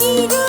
一度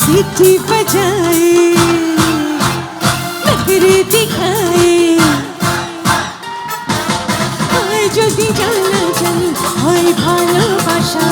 सीटी बजाए नखरे दिखाए হয় যদি জানা জানি হয় ভালোবাসা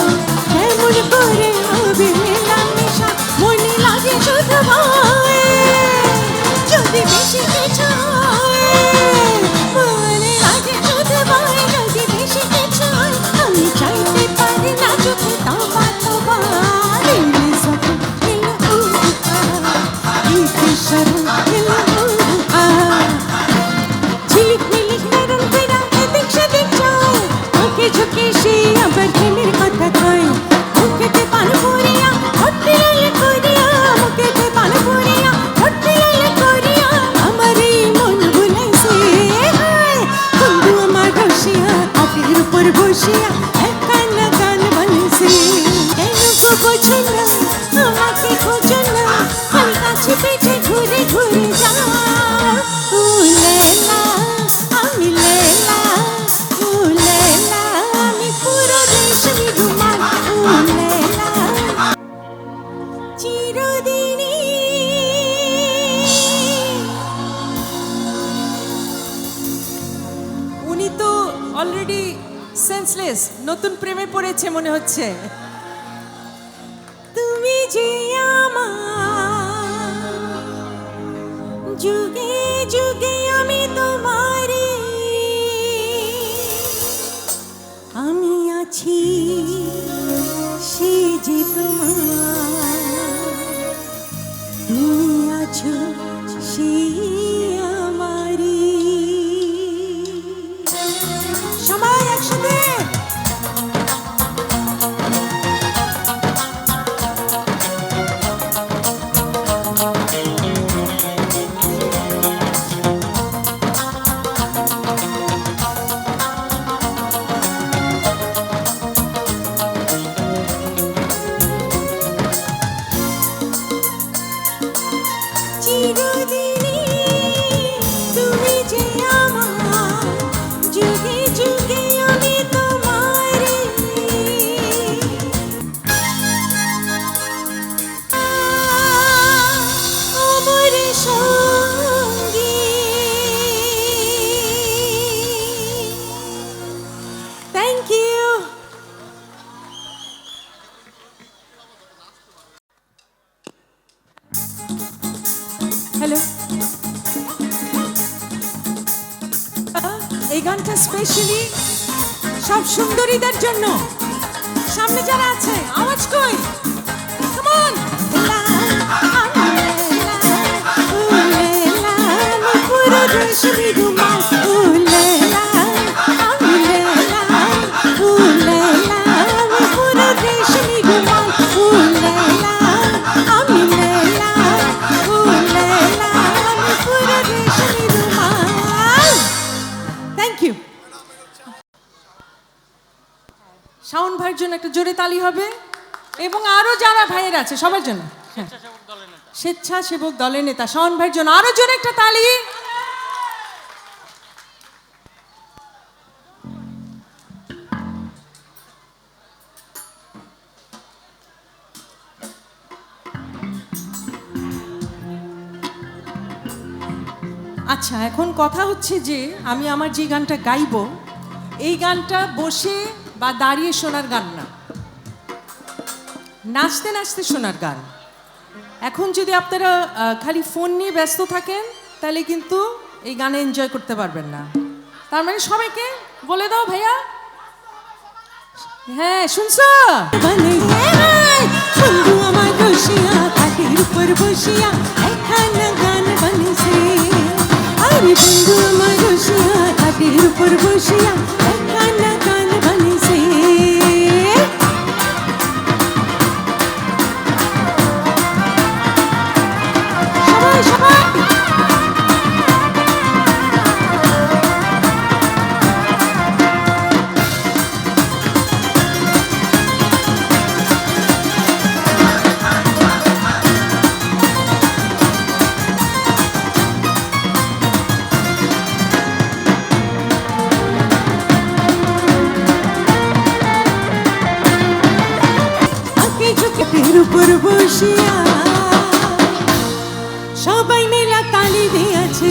তোর বসিয়া কান্না গান বানিয়েছি কেন বোঝো না আমাকে খোঁজো না আমি কাছে পিঠে ঘুরে ঘুরে। পড়েছে মনে হচ্ছে। চিরদিন জোরে তালি হবে। এবং আরও যারা ভাইয়ের আছে, সবার জন্য। হ্যাঁ। স্বেচ্ছাসেবক দলের নেতা শন ভাইয়ের জন্য আরও জোরে একটা তালি। আচ্ছা এখন কথা হচ্ছে যে আমি আমার যে গানটা গাইব, এই গানটা বসে বা দাঁড়িয়ে শোনার গান না। নাচতে নাচতে শোনার গান। এখন যদি আপনারা খালি ফোন নিয়ে ব্যস্ত থাকেন, তাহলে কিন্তু এই গানে এনজয় করতে পারবেন না। তার মানে সবাইকে বলে দাও ভাইয়া। হ্যাঁ শুনছো? বসিয়া গান আমার বসিয়া সবাই মেলা তালি দিয়েছে।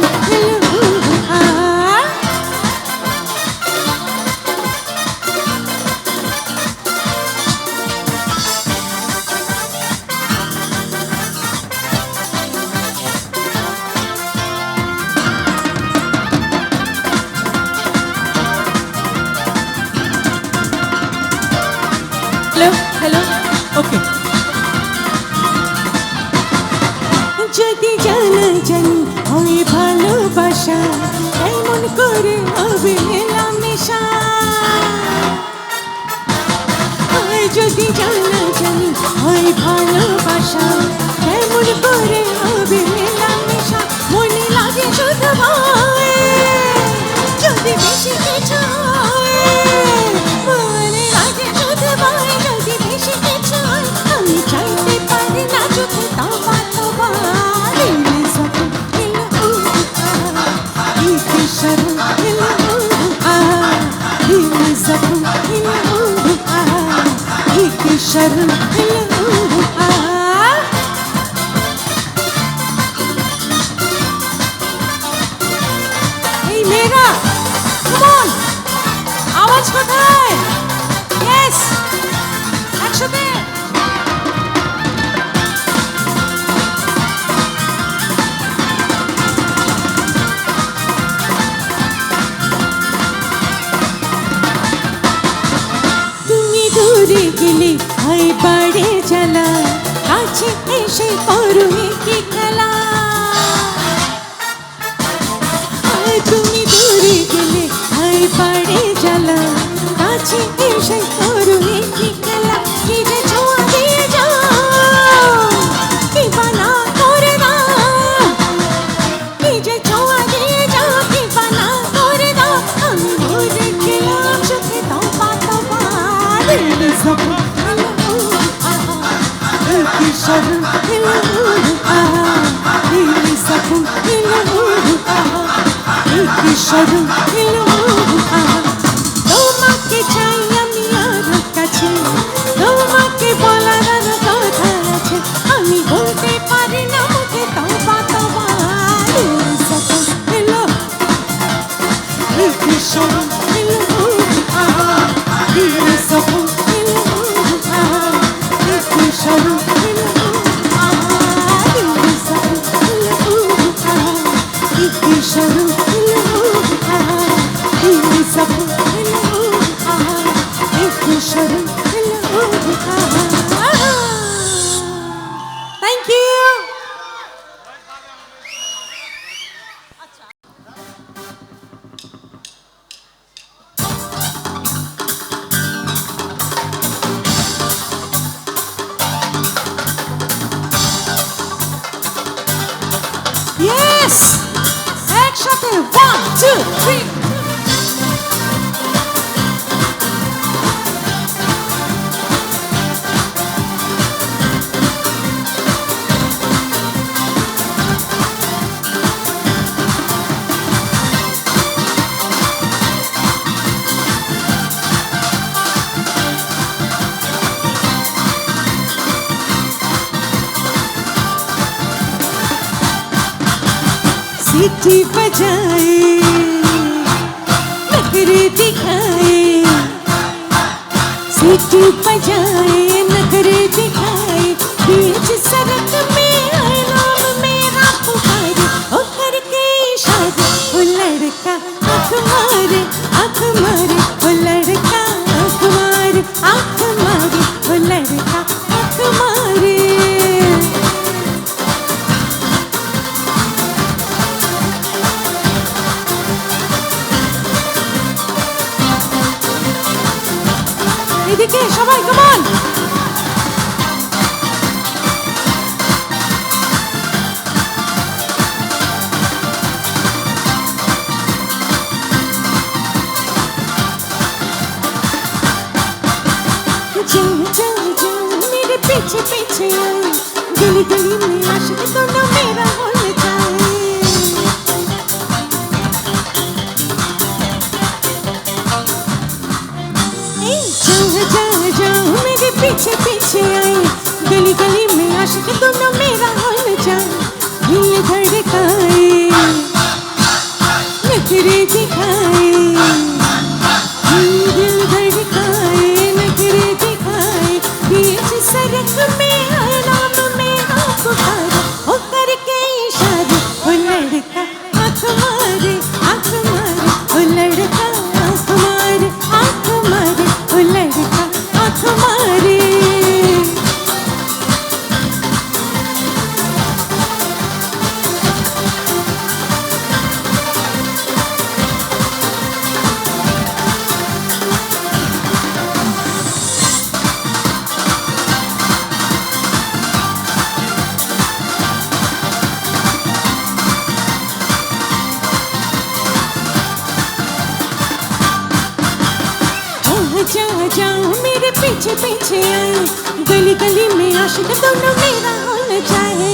شر حلوها এই মেয়েরা কেমন আওয়াজ কোথায়? ইয়েস একসাথে। তুমি দূরে গেলে হয় বাড়ি জ্বালা আছে এসে করো কি খেলা? তুমি দূরে গেলে হয় বাড়ি জ্বালা কাছে এসে কি শরম सीटी बजाए नखरे दिखाए सीटी बजाए। এদিকে সবাই কেমন जाओ जाओ जाओ मेरे पीछे पीछे आओ गली गली में आशिक दोनों मेरा हो गली में आशिक दोनों मेरा हाल जान दिल धड़काए गली गली में आशिक दोनों मेरा होना चाहे।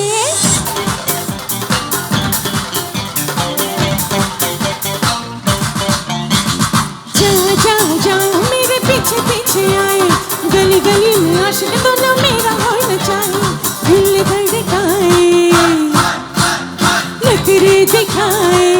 जाओ मेरे पीछे पीछे आए, गली गली में आशिक दोनों मेरा होना चाहे। दिल नखरे दिखाए।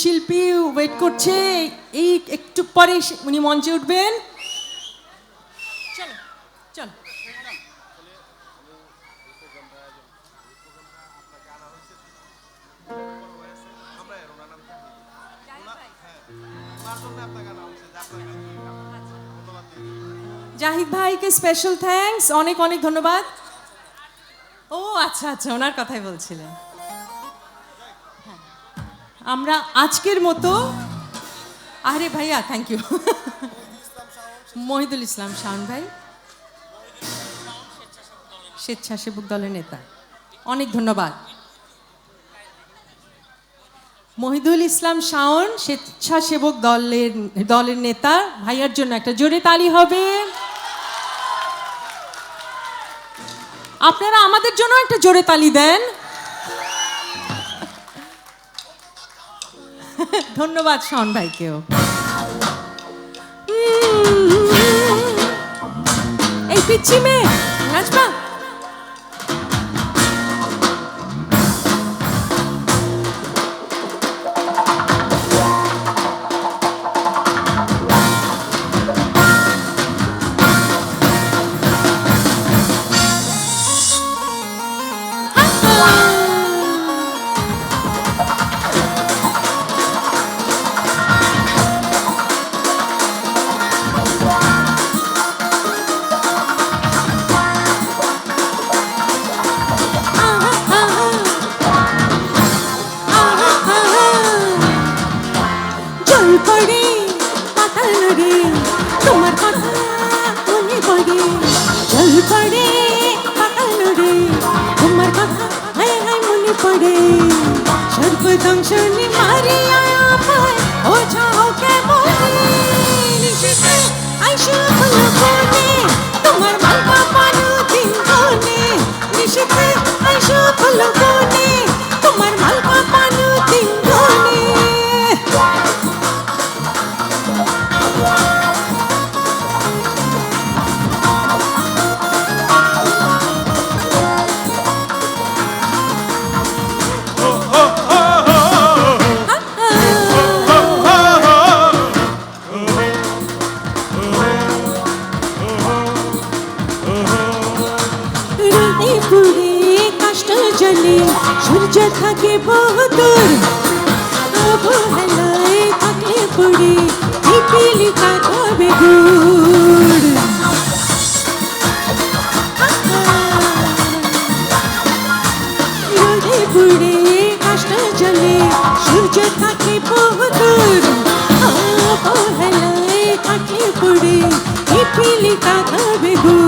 শিল্পী ওয়েট করছে। এই একটু পরে উনি মঞ্চে উঠবেন। জাহিদ ভাইকে স্পেশাল থ্যাঙ্কস অনেক অনেক ধন্যবাদ। ও আচ্ছা আচ্ছা ওনার কথাই বলছিলেন। আমরা আজকের মতো আরে ভাইয়া থ্যাংক ইউ মহিদুল ইসলাম শাওন ভাই, স্বেচ্ছাসেবক দলের নেতা। অনেক ধন্যবাদ। মহিদুল ইসলাম শাওন, স্বেচ্ছাসেবক দলের দলের নেতা। ভাইয়ার জন্য একটা জোরে তালি হবে। আপনারা আমাদের জন্য একটা জোরে তালি দেন। ধন্যবাদ শাওন ভাইকেও। এই পিচ্ছি মেয়ে নাচবা। জল খাবে গুড় রোদে পুড়ে কষ্ট জলে সূর্য থাকে বহুদূর অবহেলায় থাকলে পড়ে পিপিলিকা খাবে গুড়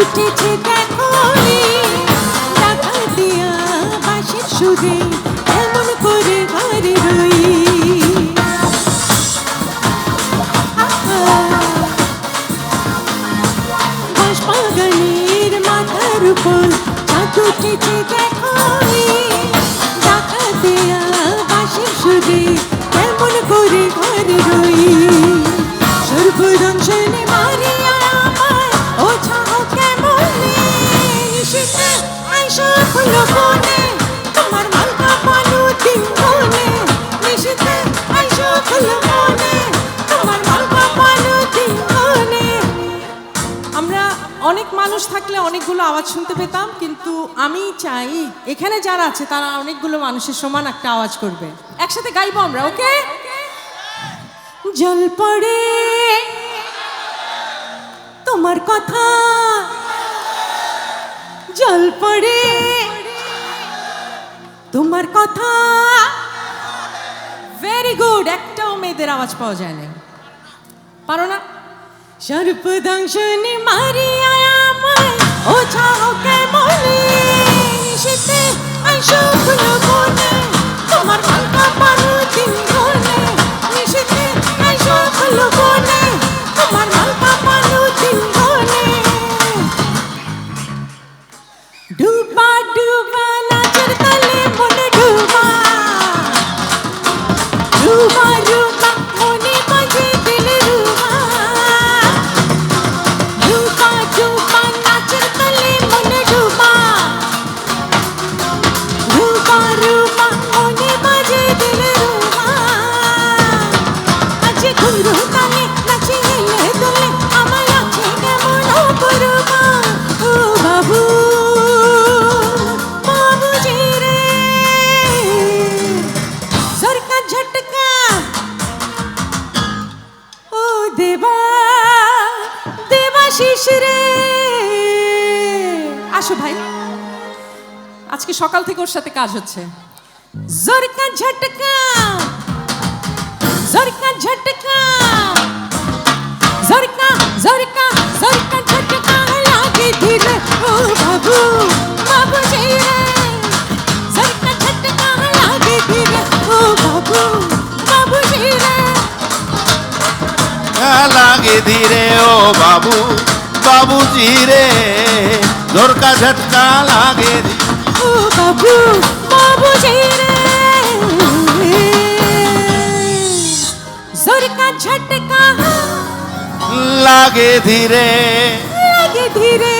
উঠেছে দেখো মানুষ থাকলে অনেকগুলো আওয়াজ শুনতে পেতাম, কিন্তু আমি চাই এখানে যারা আছে, তারা অনেকগুলো মানুষের সমান একটা আওয়াজ করবে। একসাথে গাইবো আমরা, ওকে? জল পড়ে, তোমার কথা। জল পড়ে, তোমার কথা। ভেরি গুড একটাও মেয়েদের আওয়াজ পাওয়া যায় না পারো না? সর্বদংশনে মারিয়া আমায় ও সকাল থেকে ওর সাথে কাজ হচ্ছে। ঝটকা। জরকা ঝটকা। জরকা ঝটকা লাগে ধীরে ও বাবু বাবু জি রে। ঝটকা লাগে ধীরে ও বাবু বাবু রে। লাগে ধীরে, ও বাবু রে। ঝটকা লাগে ধীরে। বাবু বাবু ঝটকা লাগে ধীরে। লাগে ধীরে।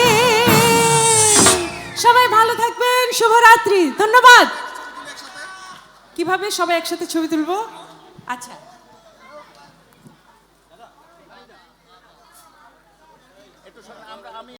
সবাই ভালো থাকবেন শুভরাত্রি ধন্যবাদ। কীভাবে সবাই একসাথে ছবি তুলবো? আচ্ছা।